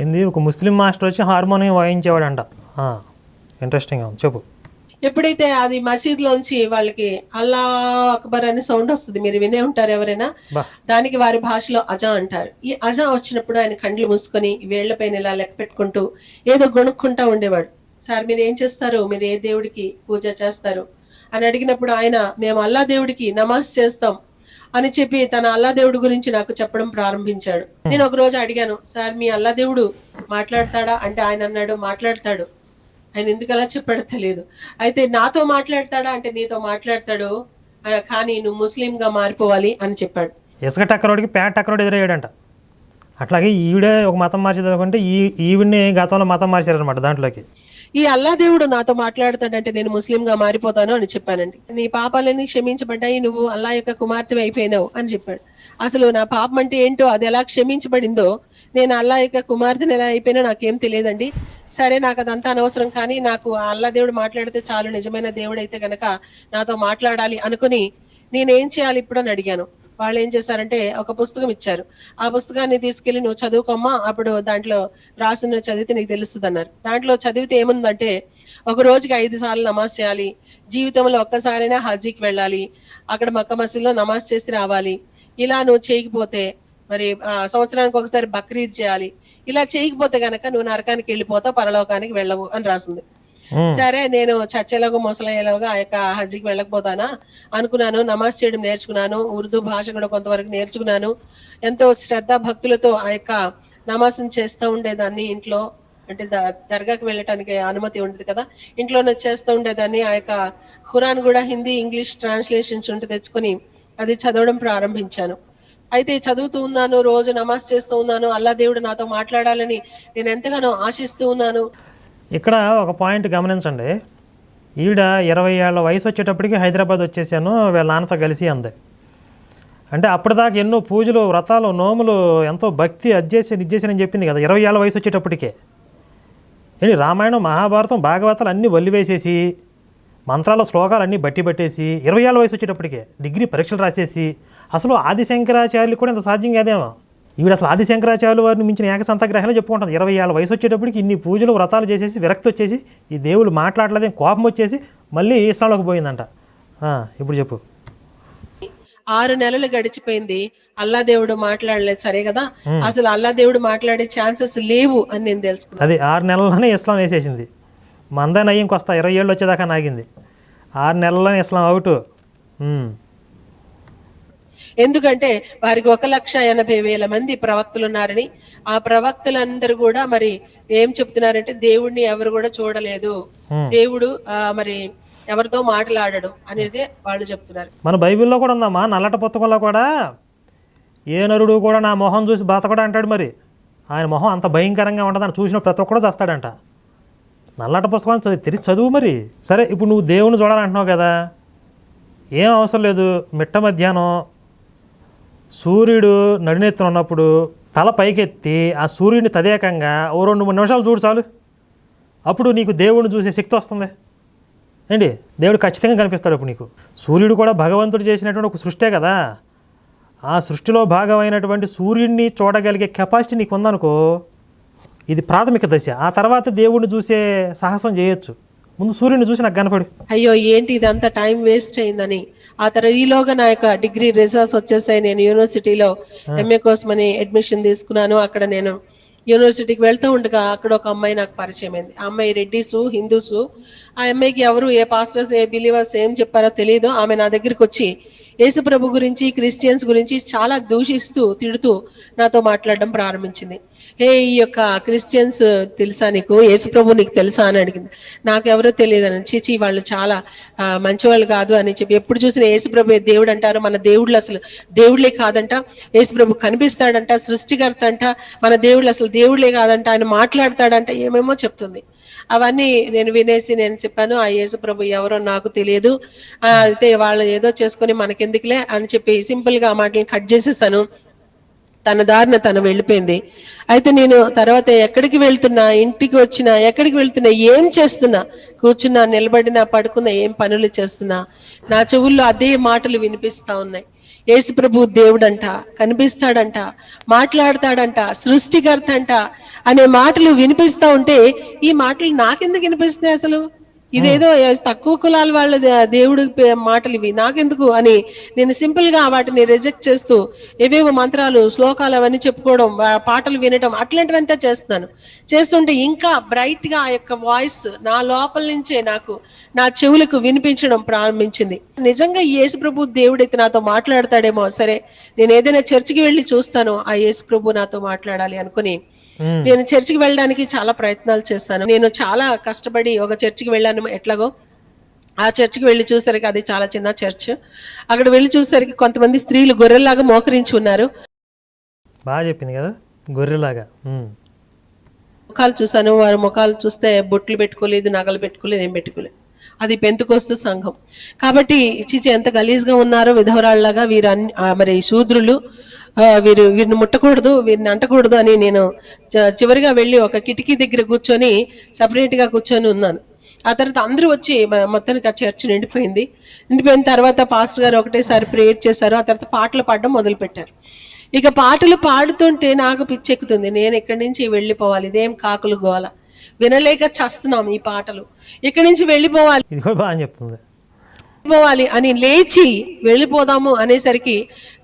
ఏంది? ఒక ముస్లిం మాస్టర్ వచ్చి హార్మోనియం వాయించేవాడంట. ఇంట్రెస్టింగ్ ఉంది. చెప్పు. ఎప్పుడైతే అది మసీద్లోంచి వాళ్ళకి అల్లా అక్బర్ అనే సౌండ్ వస్తుంది మీరు వినే ఉంటారు ఎవరైనా దానికి వారి భాషలో అజా అంటారు. ఈ అజా వచ్చినప్పుడు ఆయన కండ్లు మూసుకొని వేళ్ళపైన ఇలా లెక్క పెట్టుకుంటూ ఏదో గొణుక్కుంటా ఉండేవాడు. సార్ మీరు ఏం చేస్తారు? మీరు ఏ దేవుడికి పూజ చేస్తారు? అని అడిగినప్పుడు ఆయన మేము అల్లా దేవుడికి నమాజ్ చేస్తాం. అని చెప్పి తన అల్లా దేవుడి గురించి నాకు చెప్పడం ప్రారంభించాడు. నేను ఒక రోజు అడిగాను సార్ మీ అల్లా దేవుడు మాట్లాడతాడా? అంటే ఆయన అన్నాడు మాట్లాడతాడు. ఆయన ఎందుకు అలా చెప్పాడో తెలియదు అయితే నాతో మాట్లాడతాడా? అంటే నీతో మాట్లాడతాడు కానీ నువ్వు ముస్లిం గా మారిపోవాలి అని చెప్పాడు. ఇసుక టక్కరోడికి ప్యాట్ టక్కరోడు ఎదురయ్యాడంట. అట్లాగే ఈవిడే ఒక మతం మార్చేది అనుకుంటే ఈ ఈవిడ్ని గతంలో మతం మార్చారనమాట దాంట్లోకి. ఈ అల్లా దేవుడు నాతో మాట్లాడతాడంటే నేను ముస్లిం గా మారిపోతాను అని చెప్పానండి. నీ పాపాలన్నీ క్షమించబడ్డాయి నువ్వు అల్లా యొక్క కుమార్తె అయిపోయినావు అని చెప్పాడు. అసలు నా పాపం అంటే ఏంటో అది ఎలా క్షమించబడిందో నేను అల్లా యొక్క కుమార్తెను ఎలా అయిపోయినా నాకేం తెలియదండి. సరే నాకు అదంతా అనవసరం కానీ నాకు ఆ అల్లా దేవుడు మాట్లాడితే చాలు నిజమైన దేవుడు అయితే గనక నాతో మాట్లాడాలి అనుకుని నేనేం చేయాలి ఇప్పుడు అని అడిగాను. వాళ్ళు ఏం చేశారంటే ఒక పుస్తకం ఇచ్చారు. ఆ పుస్తకాన్ని తీసుకెళ్ళి నువ్వు చదువుకోమ్మా అప్పుడు దాంట్లో రాసున్న చదివితే నీకు తెలుస్తుంది అన్నారు దాంట్లో చదివితే ఏముందంటే ఒక రోజుకి ఐదు సార్లు నమాజ్ చేయాలి జీవితంలో ఒక్కసారైనా హజీకి వెళ్ళాలి అక్కడ మక్క మసీదులో నమాజ్ చేసి రావాలి. ఇలా నువ్వు చేయకపోతే మరి ఆ, సంవత్సరానికి ఒకసారి బక్రీద్ చేయాలి. ఇలా చేయకపోతే గనక నువ్వు నరకానికి వెళ్ళిపోతావు పరలోకానికి వెళ్ళవు అని రాసింది. సరే నేను చచ్చేలాగా ముసలయ్యేలాగా ఆ యొక్క హజ్కి వెళ్ళకపోతానా? అనుకున్నాను నమాజ్ చేయడం నేర్చుకున్నాను ఉర్దూ భాష కూడా కొంతవరకు నేర్చుకున్నాను. ఎంతో శ్రద్ధ భక్తులతో ఆ యొక్క నమాజ్ని చేస్తూ ఉండేదాన్ని ఇంట్లో. అంటే దర్గాకి వెళ్ళటానికి అనుమతి ఉండదు కదా. ఇంట్లోనే చేస్తూ ఉండేదాన్ని. ఆ యొక్క ఖురాన్ కూడా హిందీ ఇంగ్లీష్ ట్రాన్స్లేషన్స్ ఉంటే తెచ్చుకొని అది చదవడం ప్రారంభించాను. అయితే చదువుతూ ఉన్నాను రోజు నమాజ్ చేస్తూ ఉన్నాను అల్లా దేవుడు నాతో మాట్లాడాలని నేను ఎంతగానో ఆశిస్తూ ఉన్నాను. ఇక్కడ ఒక పాయింట్ గమనించండి. ఈవిడ ఇరవై ఏళ్ళ వయసు వచ్చేటప్పటికి హైదరాబాద్ వచ్చేసాను వీళ్ళ నాన్నతో కలిసి అంది. అంటే అప్పటిదాకా ఎన్నో పూజలు వ్రతాలు నోములు ఎంతో భక్తి అజ్జేసి నిజ్జేసానని చెప్పింది కదా ఇరవై ఏళ్ళ వయసు వచ్చేటప్పటికే. ఏంటి రామాయణం మహాభారతం భాగవతాలు అన్నీ వల్లివేసేసి మంత్రాల శ్లోకాలు అన్నీ బట్టి పట్టేసి ఇరవై ఏళ్ళ వయసు వచ్చేటప్పటికే డిగ్రీ పరీక్షలు రాసేసి అసలు ఆదిశంకరాచార్యులు కూడా ఇంత సాధ్యం కాదేమో. ఈవిడ అసలు ఆదిశంకరాచార్యులు వారిని మించిన ఏకసంతగ్రహాలు చెప్పుకుంటుంది. ఇరవై ఏళ్ళ వయసు వచ్చేటప్పటికి ఇన్ని పూజలు వ్రతాలు చేసేసి విరక్తి వచ్చేసి ఈ దేవుడు మాట్లాడలేదని కోపం వచ్చేసి మళ్ళీ ఇస్లాంలోకి పోయిందంట. ఇప్పుడు చెప్పు. ఆరు నెలలు గడిచిపోయింది. అల్లా దేవుడు మాట్లాడలేదు సరే కదా? అసలు అల్లా దేవుడు మాట్లాడే ఛాన్సెస్ లేవు అని నేను తెలుసుకున్నాను అది ఆరు నెలల్లోనే ఇస్లాం వేసేసింది. మందే నయ్యంకి వస్తా ఇరవై ఏళ్ళు వచ్చేదాకా నాగింది. ఆరు నెలల్లోనే ఇస్లాం అవుట్. ఎందుకంటే వారికి ఒక లక్ష ఎనభై వేల మంది ప్రవక్తలు ఉన్నారని ఆ ప్రవక్తలందరూ కూడా మరి ఏం చెప్తున్నారంటే దేవుడిని ఎవరు కూడా చూడలేదు. దేవుడు ఆ, మరి ఎవరితో మాట్లాడడు అనేది వాళ్ళు చెప్తున్నారు. మన బైబిల్లో కూడా ఉందమ్మా నల్లట పుస్తకంలో కూడా ఏ నరుడు కూడా నా మొహం చూసి బతకడు అంటాడు మరి. ఆయన మొహం అంత భయంకరంగా ఉండదని చూసిన ప్రతి ఒక్కడు చేస్తాడంట. నల్లట పుస్తకం చదివి తెరిచి చదువు మరి. సరే ఇప్పుడు నువ్వు దేవుని చూడాలంటున్నావు కదా. ఏం అవసరం లేదు మిట్ట మధ్యాహ్నం సూర్యుడు నడినెత్తున ఉన్నప్పుడు తల పైకెత్తి ఆ సూర్యుడిని తదేకంగా ఓ రెండు మూడు నిమిషాలు చూడు చాలు. అప్పుడు నీకు దేవుడిని చూసే శక్తి వస్తుంది. ఏంటి? దేవుడు ఖచ్చితంగా కనిపిస్తాడు అప్పుడు నీకు. సూర్యుడు కూడా భగవంతుడు చేసినటువంటి ఒక సృష్టే కదా. ఆ సృష్టిలో భాగమైనటువంటి సూర్యుడిని చూడగలిగే కెపాసిటీ నీకు ఉందనుకో ఇది ప్రాథమిక దశ. ఆ తర్వాత దేవుడిని చూసే సాహసం చేయొచ్చు. ముందు సూర్యుడిని చూసి నాకు కనపడు. అయ్యో ఏంటి ఇదంతా టైం వేస్ట్ అయిందని. ఆ తర్వాత ఈలోగా నా యొక్క డిగ్రీ రిజల్ట్స్ వచ్చేసాయి. నేను యూనివర్సిటీలో ఎంఏ కోసమని అడ్మిషన్ తీసుకున్నాను. అక్కడ నేను యూనివర్సిటీకి వెళ్తూ ఉండగా అక్కడ ఒక అమ్మాయి నాకు పరిచయం అయింది. ఆ అమ్మాయి రెడ్డిస్ హిందూస్. ఆ అమ్మాయికి ఎవరు ఏ పాస్టర్స్ ఏ బిలీవర్స్ ఏం చెప్పారో తెలియదు ఆమె నా దగ్గరికి వచ్చి యేసు ప్రభు గురించి క్రిస్టియన్స్ గురించి చాలా దూషిస్తూ తిడుతూ నాతో మాట్లాడడం ప్రారంభించింది. హే ఈ యొక్క క్రిస్టియన్స్ తెలుసా నీకు? యేసు ప్రభు నీకు తెలుసా అని అడిగింది. నాకు ఎవరో తెలియదు అని చిచి వాళ్ళు చాలా మంచివాళ్ళు కాదు అని చెప్పి ఎప్పుడు చూసినా యేసు ప్రభు దేవుడు అంటారు. మన దేవుళ్ళు అసలు దేవుళ్ళే కాదంట. యేసు ప్రభు కనిపిస్తాడంట సృష్టికర్త అంట. మన దేవుళ్ళు అసలు దేవుళ్ళే కాదంట. ఆయన మాట్లాడతాడంట. ఏమేమో చెప్తుంది. అవన్నీ నేను వినేసి నేను చెప్పాను ఆ యేసు ప్రభు ఎవరో నాకు తెలియదు. అయితే వాళ్ళు ఏదో చేసుకొని మనకెందుకులే? అని చెప్పి సింపుల్గా ఆ మాటలు కట్ చేసేసాను. తన దారిన తను వెళ్ళిపోయింది. అయితే నేను తర్వాత ఎక్కడికి వెళ్తున్నా ఇంటికి వచ్చినా ఎక్కడికి వెళ్తున్నా ఏం చేస్తున్నా కూర్చున్నా నిలబడినా పడుకున్నా ఏం పనులు చేస్తున్నా నా చెవుల్లో అదే మాటలు వినిపిస్తా ఉన్నాయి. యేసు ప్రభు దేవుడంట కనిపిస్తాడంట మాట్లాడతాడంట సృష్టికర్త అంట అనే మాటలు వినిపిస్తా ఉంటే ఈ మాటలు నాకెందుకు వినిపిస్తున్నాయి అసలు? ఇదేదో తక్కువ కులాల వాళ్ళ దేవుడి మాటలు ఇవి. నాకెందుకు అని నేను సింపుల్గా వాటిని రిజెక్ట్ చేస్తూ ఏవేవో మంత్రాలు శ్లోకాలు అవన్నీ చెప్పుకోవడం పాటలు వినడం అట్లాంటివంతా చేస్తున్నాను. చేస్తుంటే ఇంకా బ్రైట్గా ఆ యొక్క వాయిస్ నా లోపల నుంచే నాకు నా చెవులకు వినిపించడం ప్రారంభించింది. నిజంగా ఈ యేసు ప్రభు దేవుడైతే నాతో మాట్లాడతాడేమో సరే నేను ఏదైనా చర్చికి వెళ్ళి చూస్తాను ఆ యేసు ప్రభు నాతో మాట్లాడాలి అనుకుని. నేను చర్చికి వెళ్ళడానికి చాలా ప్రయత్నాలు చేశాను. నేను చాలా కష్టపడి ఒక చర్చికి వెళ్ళాను ఎట్లాగో. ఆ చర్చికి వెళ్ళి చూసరికి అది చాలా చిన్న చర్చ్. అక్కడ వెళ్ళి చూసరికి కొంతమంది స్త్రీలు గొర్రెల్లాగా మోకరించి ఉన్నారు. బాగా చెప్పింది కదా గొర్రెలాగా. ముఖాలు చూసాను వారి ముఖాలు చూస్తే బొట్లు పెట్టుకోలేదు నగలు పెట్టుకోలేదు ఏం పెట్టుకోలేదు. అది పెంతుకొస్తు సంఘం. కాబట్టి చిచి ఎంత గలీజ్గా ఉన్నారో విధవరాళ్ళలాగా వీరు మరి శూద్రులు వీరు వీరిని ముట్టకూడదు వీరిని అంటకూడదు అని నేను చివరిగా వెళ్ళి ఒక కిటికీ దగ్గర కూర్చొని సపరేట్గా కూర్చొని ఉన్నాను. ఆ తర్వాత అందరూ వచ్చి మొత్తానికి ఆ చర్చ్ నిండిపోయింది. నిండిపోయిన తర్వాత పాస్టర్ గారు ఒకటేసారి ప్రేయర్ చేశారు ఆ తర్వాత పాటలు పాడడం మొదలు పెట్టారు ఇక పాటలు పాడుతుంటే నాకు పిచ్చెక్కుతుంది నేను ఎక్కడి నుంచి వెళ్ళిపోవాలి ఇదేం కాకులు గోల. వినలేక చస్తున్నాం ఈ పాటలు. ఇక్కడి నుంచి వెళ్ళిపోవాలి. ఇది కూడా బాగా చెప్తుంది. వెళ్ళిపోవాలి అని లేచి వెళ్ళిపోదాము అనేసరికి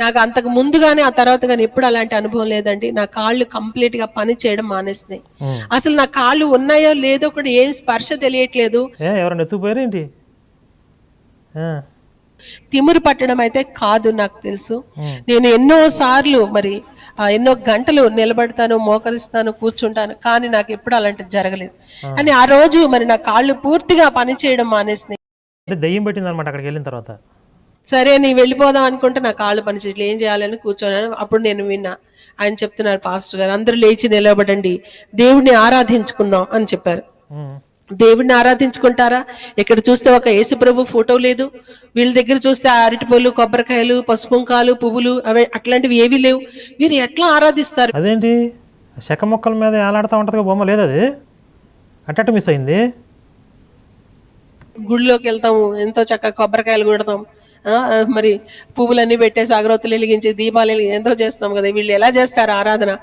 నాకు అంతకు ముందుగానే ఆ తర్వాత కానీ ఎప్పుడు అలాంటి అనుభవం లేదండి. నా కాళ్ళు కంప్లీట్గా పని చేయడం మానేసినాయి. అసలు నా కాళ్ళు ఉన్నాయో లేదో కూడా ఏం స్పర్శ తెలియట్లేదు. ఎవరైనా తిమురు పట్టడం అయితే కాదు నాకు తెలుసు. నేను ఎన్నో సార్లు మరి ఎన్నో గంటలు నిలబడతాను మోకరిస్తాను కూర్చుంటాను కానీ నాకు ఎప్పుడు అలాంటిది జరగలేదు. అని ఆ రోజు మరి నా కాళ్ళు పూర్తిగా పని చేయడం మానేసినాయి. అంటే దెయ్యం పెట్టింది అనమాట అక్కడికి వెళ్ళిన తర్వాత. సరే నీ వెళ్ళిపోదాం అనుకుంటే నా కాళ్ళు పని చేయట్లేదు ఏం చేయాలని కూర్చోన్నాను అప్పుడు నేను విన్నా. ఆయన చెప్తున్నారు పాస్టర్ గారు అందరూ లేచి నిలబడండి. దేవుడిని ఆరాధించుకుందాం అని చెప్పారు. దేవుడిని ఆరాధించుకుంటారా? ఇక్కడ చూస్తే ఒక యేసు ప్రభు ఫోటో లేదు. వీళ్ళ దగ్గర చూస్తే అరటిపళ్ళు కొబ్బరికాయలు పసుపుంకాలు పువ్వులు అవి అట్లాంటివి ఏవీ లేవు. వీరు ఎట్లా ఆరాధిస్తారు? అదేంటి? చెక్క మొక్కల మీద ఏలాడుతూ ఉంటుంది బొమ్మ లేదు అది అట్టట్టు మిస్ అయింది? గుడిలోకి వెళ్తాము ఎంతో చక్కగా కొబ్బరికాయలు కొడతాం. ఆ, మరి పువ్వులన్నీ పెట్టేసి అగరొత్తులు వెలిగించి దీపాలు వెలిగి ఎంతో చేస్తాం కదా వీళ్ళు ఎలా చేస్తారు ఆరాధన?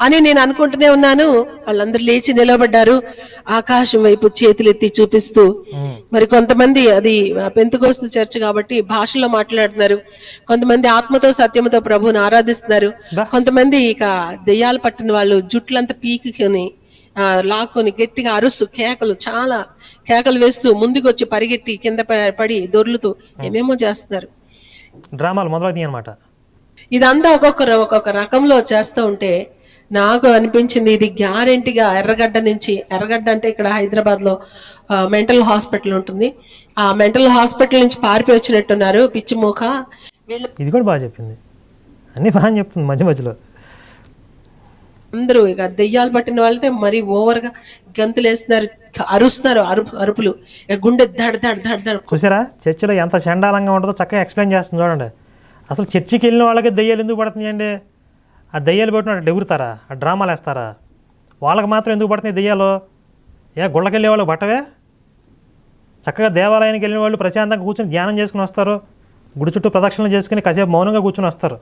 అని నేను అనుకుంటూనే ఉన్నాను. వాళ్ళందరూ లేచి నిలబడ్డారు. ఆకాశం వైపు చేతులెత్తి చూపిస్తూ. మరి కొంతమంది అది పెంతుకోస్తు చర్చ్ కాబట్టి భాషలో మాట్లాడుతున్నారు. కొంతమంది ఆత్మతో సత్యముతో ప్రభువుని ఆరాధిస్తున్నారు. కొంతమంది ఇక దెయ్యాలు పట్టిన వాళ్ళు జుట్లంతా పీకుని లాక్కొని గట్టిగా అరుసు కేకలు చాలా కేకలు వేస్తూ ముందుకు వచ్చి పరిగెట్టి కింద పడి దొర్లుతూ ఏమేమో చేస్తున్నారు. డ్రామాలు మొదలవుతాయి అనమాట ఇదంతా ఒక్కొక్క ఒక్కొక్క రకంలో చేస్తూ ఉంటే నాకు అనిపించింది ఇది గ్యారెంటీగా ఎర్రగడ్డ నుంచి ఎర్రగడ్డ అంటే ఇక్కడ హైదరాబాద్లో మెంటల్ హాస్పిటల్ ఉంటుంది. ఆ మెంటల్ హాస్పిటల్ నుంచి పారిపోయి వచ్చినట్టున్నారు పిచ్చి మూక వీళ్ళు ఇది కూడా బాగా చెప్పింది. అన్నీ బాగా చెప్తుంది మధ్య మధ్యలో. అందరూ ఇక దెయ్యాలు పట్టిన వాళ్ళతే మరీ ఓవర్గా గంతులు వేస్తున్నారు అరుస్తున్నారు అరుపు అరుపులు. ఇక గుండె దడ దడ దడ దడ చూసారా? చర్చిలో ఎంత చండాలంగా ఉంటుందో చక్కగా ఎక్స్ప్లెయిన్ చేస్తుంది చూడండి. అసలు చర్చికి వెళ్ళిన వాళ్ళకి దెయ్యాలు ఎందుకు పడుతున్నాయండి ఆ దెయ్యాలు పెట్టిన ఎగురుతారా? ఆ డ్రామాలు వేస్తారా? వాళ్ళకి మాత్రం ఎందుకు పడుతున్నాయి దెయ్యాలు? ఏ గుళ్ళకెళ్ళే వాళ్ళు పట్టవే? చక్కగా దేవాలయానికి వెళ్ళిన వాళ్ళు ప్రశాంతంగా కూర్చొని ధ్యానం చేసుకుని వస్తారు. గుడి చుట్టూ ప్రదక్షిణలు చేసుకుని కాసేపు మౌనంగా కూర్చొని వస్తారు.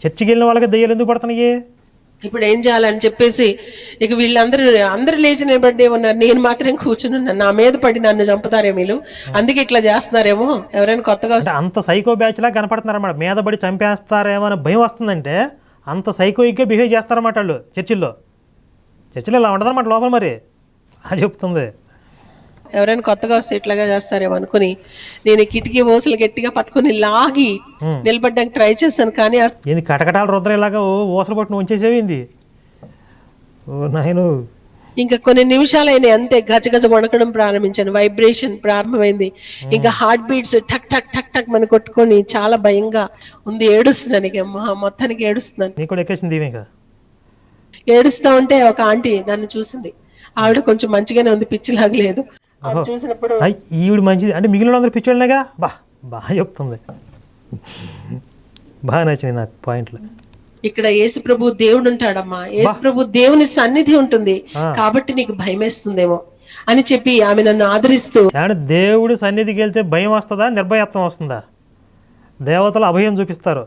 చర్చికి వెళ్ళిన వాళ్ళకి దెయ్యాలు ఎందుకు పడుతున్నాయి? ఇప్పుడు ఏం చేయాలని చెప్పేసి ఇక వీళ్ళందరూ అందరూ లేచి నిలబడి ఉన్నారు. నేను మాత్రం కూర్చుని ఉన్నాను నా మీద పడి నన్ను చంపుతారేమో వీళ్ళు అందుకే ఇట్లా చేస్తున్నారేమో? ఎవరైనా కొత్తగా అంత సైకో బ్యాచ్లా కనపడుతున్నారన్నమాట మీద పడి చంపేస్తారేమో అని భయం వస్తుందంటే అంత సైకోయిక్గా బిహేవ్ చేస్తారన్నమాట వాళ్ళు చర్చిల్లో. చర్చిలో ఇలా ఉండదన్నమాట లోపల మరి. అది చెప్తుంది. ఎవరైనా కొత్తగా వస్తే ఇట్లాగా చేస్తారేమో అనుకుని నేను కిటికీ ఓసలు గట్టిగా పట్టుకుని లాగి నిలబడ్డానికి ట్రై చేశాను కానీ ఏంది కటకటాలు రుద్రేలాగా ఓ ఊసలు పట్టును ఉంచేసేవింది ఓ నాయను. ఇంకా కొన్ని నిమిషాలైన అంతే గజగజ వణకడం ప్రారంభించాను వైబ్రేషన్ ప్రారంభమైంది. ఇంకా హార్ట్ బీట్స్ టక్ టక్ టక్ టక్ మన కొట్టుకొని చాలా భయంగా ఉంది ఏడుస్తున్నాను ఇక మొత్తానికి ఏడుస్తున్నాను. ఏడుస్తా ఉంటే ఒక ఆంటీ నన్ను చూసింది. ఆవిడ కొంచెం మంచిగానే ఉంది పిచ్చిలాగా లేదు. అది చూసినప్పుడు ఈవిడ మంచిది. అంటే మిగిలిన వాళ్ళందరూ పిచ్చోళ్ళనేగా? బా బాగా చెప్తుంది. బాగా నచ్చినాయి నాకు పాయింట్లు. ఇక్కడ యేసు ప్రభు దేవుడు ఉంటాడమ్మా యేసు ప్రభు దేవుని సన్నిధి ఉంటుంది. కాబట్టి నీకు భయం వేస్తుందేమో అని చెప్పి ఆమె నన్ను ఆదరిస్తూ దేవుడి సన్నిధికి వెళ్తే భయం వస్తుందా? నిర్భయత్వం వస్తుందా? దేవతలు అభయం చూపిస్తారు.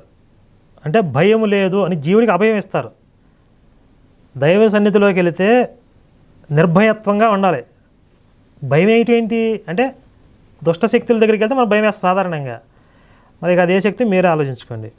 అంటే భయం లేదు అని జీవుడికి అభయం ఇస్తారు. దైవ సన్నిధిలోకి వెళితే నిర్భయత్వంగా ఉండాలి. భయం ఏంటి అంటే దుష్ట శక్తుల దగ్గరికి వెళ్తే మన భయం వేస్తుంది సాధారణంగా. మరి ఇక అదే శక్తి మీరే ఆలోచించుకోండి.